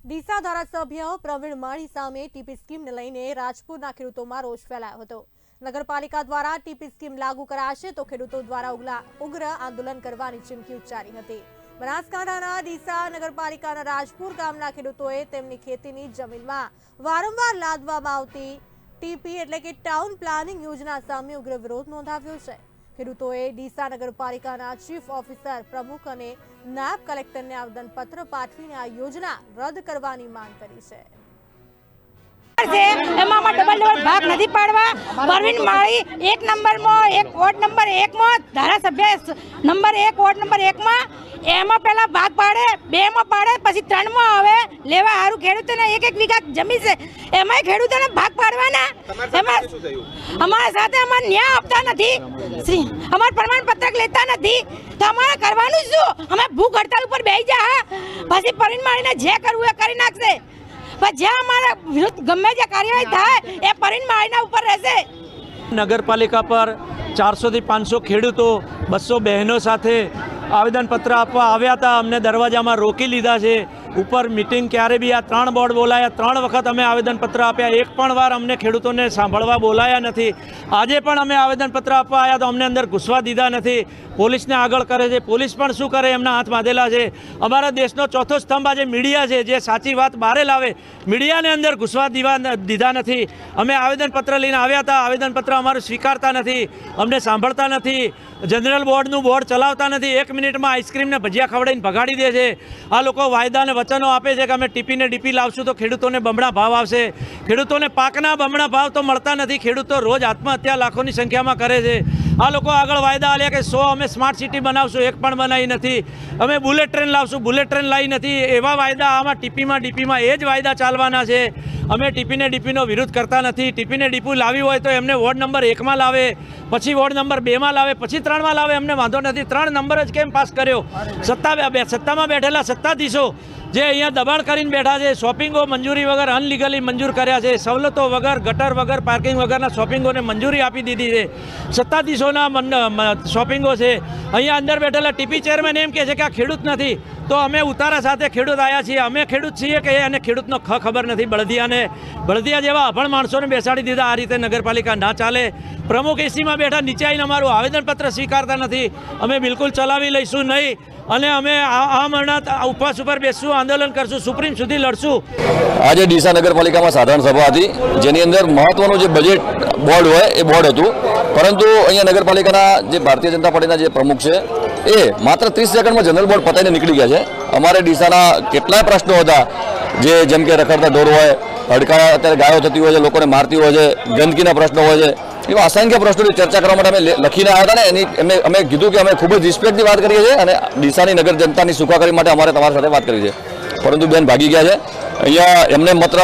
ડીસા ધારાસભ્ય પ્રવીણ માળી સામે ટીપી સ્કીમને લઈને રાજપુરના ખેડૂતોમાં રોષ ફેલાયો હતો. નગરપાલિકા દ્વારા ટીપી સ્કીમ લાગુ કરાશે તો ખેડૂતો દ્વારા ઉગલા ઉગ્ર આંદોલન કરવાની ચીમકી ઉચ્ચારી હતી. બનાસકાંઠાના ડીસા નગરપાલિકાના રાજપુર ગામના ખેડૂતોએ તેમની ખેતીની જમીનમાં વારંવાર લાદવામાં આવતી ટીપી એટલે કે ટાઉન પ્લાનિંગ યોજના સામે ઉગ્ર વિરોધ નોંધાવ્યો છે. ખેડૂતોએ ડીસા નગરપાલિકાના ચીફ ઓફિસર પ્રમુખ અને નાયબ કલેક્ટરને આવેદનપત્ર પાઠવીને આ યોજના રદ કરવાની માંગ કરી છે. છે. એમાં આમાં ડબલ ડબલ ભાગ નથી પાડવા. પરવીન માળી એક નંબરમાં એક વોર્ડ નંબર એકમાં ધારાસભ્ય નંબર એક વોર્ડ નંબર એકમાં. એમાં પહેલા ભાગ પાડે બેમાં પાડે પછી ત્રણમાં આવે. લેવા સારું ખેડૂતોને એક એક વીઘા જમીન છે. એમાંય ખેડૂતોને ભાગ પાડવાના. એમાં અમારા સાથે અમારે ન્યાય આપતા નથી. શ્રી અમારે પ્રમાણપત્રક લેતા નથી. તો અમારે કરવાનું શું? અમે ભૂખ હડતાલ ઉપર બેસી જા પછી પરવીન માળીને જે કરવું એ કરી નાખશે. પણ જ્યાં અમારા વિરુદ્ધ ગમે જે કાર્યવાહી થાય એ પરિણ માળીના ઉપર રહેશે. નગરપાલિકા પર ચારસોથી પાંચસો ખેડૂતો બસો બહેનો સાથે આવેદનપત્ર આપવા આવ્યા હતા. અમને દરવાજામાં રોકી લીધા છે. ઉપર મિટિંગ ક્યારે બી આ ત્રણ બોર્ડ બોલાયા, ત્રણ વખત અમે આવેદનપત્ર આપ્યા. એક પણ વાર અમને ખેડૂતોને સાંભળવા બોલાયા નથી. આજે પણ અમે આવેદનપત્ર આપવા આવ્યા તો અમને અંદર ઘૂસવા દીધા નથી. પોલીસને આગળ કરે છે. પોલીસ પણ શું કરે? એમના હાથ બાંધેલા છે. અમારા દેશનો ચોથો સ્તંભ આજે મીડિયા છે. જે સાચી વાત બહારે લાવે. મીડિયાને અંદર ઘૂસવા દીવા દીધા નથી. અમે આવેદનપત્ર લઈને આવ્યા હતા. આવેદનપત્ર અમારું સ્વીકારતા નથી. અમને સાંભળતા નથી. જનરલ બોર્ડનું બોર્ડ ચલાવતા નથી. એક મિનિટમાં આઈસ્ક્રીમને ભજીયા ખવડાવીને ભગાડી દે છે. આ લોકો વાયદા અને વચનો આપે છે કે અમે ટીપીને ડીપી લાવશું તો ખેડૂતોને બમણા ભાવ આવશે. ખેડૂતોને પાકના બમણા ભાવ તો મળતા નથી. ખેડૂતો રોજ આત્મહત્યા લાખોની સંખ્યામાં કરે છે. આ લોકો આગળ વાયદા આલ્યા કે સો અમે સ્માર્ટ સિટી બનાવશું, એક પણ બનાવી નથી. અમે બુલેટ ટ્રેન લાવશું બુલેટ ટ્રેન લાવી નથી. એવા વાયદા આમાં ટીપીમાં, ડીપીમાં એ જ વાયદા ચાલવાના છે. અમે ટીપીને ડીપીનો વિરોધ કરતા નથી. ટીપીને ડીપી લાવી હોય તો એમને વોર્ડ નંબર એકમાં લાવે, પછી વોર્ડ નંબર બેમાં લાવે, પછી ત્રણમાં લાવે. અમને વાંધો નથી. ત્રણ નંબર જ કેમ પાસ કર્યો? સત્તા સત્તામાં બેઠેલા સત્તાધીશો. જે અહીંયા દબાણ કરીને બેઠા છે, શોપિંગો મંજૂરી વગર, અનલીગલી મંજૂર કર્યા છે, સવલતો વગર, ગટર વગર, પાર્કિંગ વગરના શોપિંગોને મંજૂરી આપી દીધી છે. સત્તાધીશોના શોપિંગો છે. અહીંયા અંદર બેઠેલા ટીપી ચેરમેન એમ કહે છે કે આ ખેડૂત નથી. તો અમે ઉતારા સાથે ખેડૂત આવ્યા છીએ. અમે ખેડૂત છીએ કે એને ખેડૂતનો ખ ખબર નથી. બળદિયાને, બળદિયા જેવા અભણ માણસોને બેસાડી દીધા. આ રીતે નગરપાલિકા ના ચાલે. પ્રમુખ એસીમાં બેઠા. નીચે આવીને અમારું આવેદનપત્ર સ્વીકારતા નથી. અમે બિલકુલ ચલાવી લઈશું નહીં. અને અમે આ મરણા ઉપવાસ ઉપર બેસશું, આંદોલન કરશું, સુપ્રીમ સુધી લડશું. આજે ડીસા નગરપાલિકામાં સાધારણ સભા હતી. જેની અંદર મહત્વનું જે બજેટ બોર્ડ હોય, એ બોર્ડ હતું. પરંતુ અહીંયા નગરપાલિકાના જે ભારતીય જનતા પાર્ટીના જે પ્રમુખ છે એ, માત્ર ત્રીસ સેકન્ડમાં જનરલ બોર્ડ પતાઈને નીકળી ગયા છે. અમારે ડીસાના કેટલાય પ્રશ્નો હતા. જે જેમ કે રખડતા ઢોર હોય, હડકા અત્યારે ગાયો થતી હોય છે, લોકોને મારતી હોય છે, ગંદકીના પ્રશ્નો હોય છે. એવા અસંખ્ય પ્રશ્નોની ચર્ચા કરવા માટે અમે લખીને આવ્યા હતા ને, એની અમે અમે કીધું કે અમે ખૂબ જ રિસ્પેક્ટની વાત કરીએ છીએ અને ડીસાની નગર જનતાની સુખાકારી માટે અમારે તમારી સાથે વાત કરી છે. પરંતુ બેન ભાગી ગયા છે. અહીંયા એમને માત્ર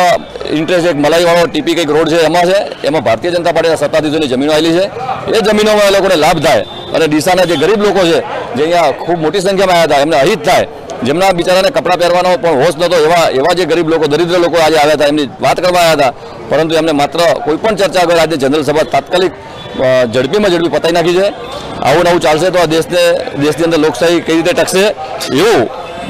ઇન્ટરેસ્ટ એક મલાઈવાળો, ટીપી કંઈક રોડ છે, એમાં છે. એમાં ભારતીય જનતા પાર્ટીના સત્તાધીશોની જમીનો આવેલી છે. એ જમીનોમાં એ લોકોને લાભ થાય. અને ડીસાના જે ગરીબ લોકો છે જે અહીંયા ખૂબ મોટી સંખ્યામાં આવ્યા હતા. એમને અહિત થાય. જેમના બિચારાને કપડાં પહેરવાનો પણ હોશ નહોતો, એવા એવા જે ગરીબ લોકો, દરિદ્ર લોકો આજે આવ્યા હતા, એમની વાત કરવા આવ્યા હતા. પરંતુ એમને માત્ર કોઈ પણ ચર્ચા વગર આજે જનરલ સભા તાત્કાલિક ઝડપીમાં ઝડપી પતાઈ નાખી છે. આવું નવું ચાલશે તો આ દેશને, દેશની અંદર લોકશાહી કઈ રીતે ટકશે એવું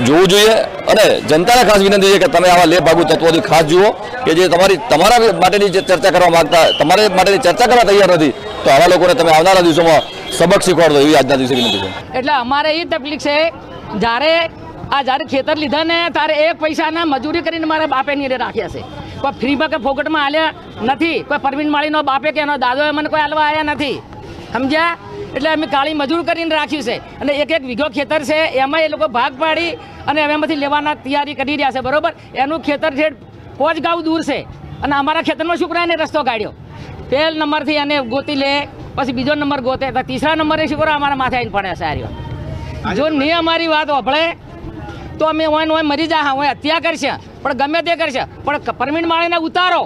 જોવું જોઈએ. અને જનતાને ખાસ વિનંતી છે કે તમે આવા લેભાગુ તત્વોથી ખાસ જુઓ કે જે તમારી, તમારા માટેની જે ચર્ચા કરવા માંગતા, તમારે માટેની ચર્ચા કરવા તૈયાર નથી, તો આવા લોકોને તમે આવનારા દિવસોમાં સબક શીખવાડો એવી આજના દિવસે વિનંતી છે. એટલે અમારે એ તકલીફ છે, જ્યારે આ જ્યારે ખેતર લીધા ને ત્યારે એક પૈસાના મજૂરી કરીને મારા બાપે નીરે રાખ્યા છે. કોઈ ફ્રીમાં કે ફોકટમાં આલ્યા નથી, કોઈ પરવીન માળીનો બાપે કે એનો દાદોએ મને કોઈ હાલવા આવ્યા નથી. સમજ્યા? એટલે અમે કાળી મજૂર કરીને રાખ્યું છે. અને એક એક વીઘો ખેતર છે, એમાં એ લોકો ભાગ પાડી અને એમાંથી લેવાના તૈયારી કરી રહ્યા છે, બરોબર? એનું ખેતર છે પોચ ગાઉ દૂર છે. અને અમારા ખેતરમાં શુક્રાને રસ્તો કાઢ્યો? પહેલ નંબરથી એને ગોતી લે પછી બીજો નંબર ગોતે તો ત્રીસરા નંબરે કરો? અમારા માથે આવીને પડે સારી જો નહીં અમારી વાત હોભળે તો અમે ઓય ઓય મરી જા હા હત્યા કરશે, પણ ગમે તે કરશે, પણ પરમીણ માળીને ઉતારો.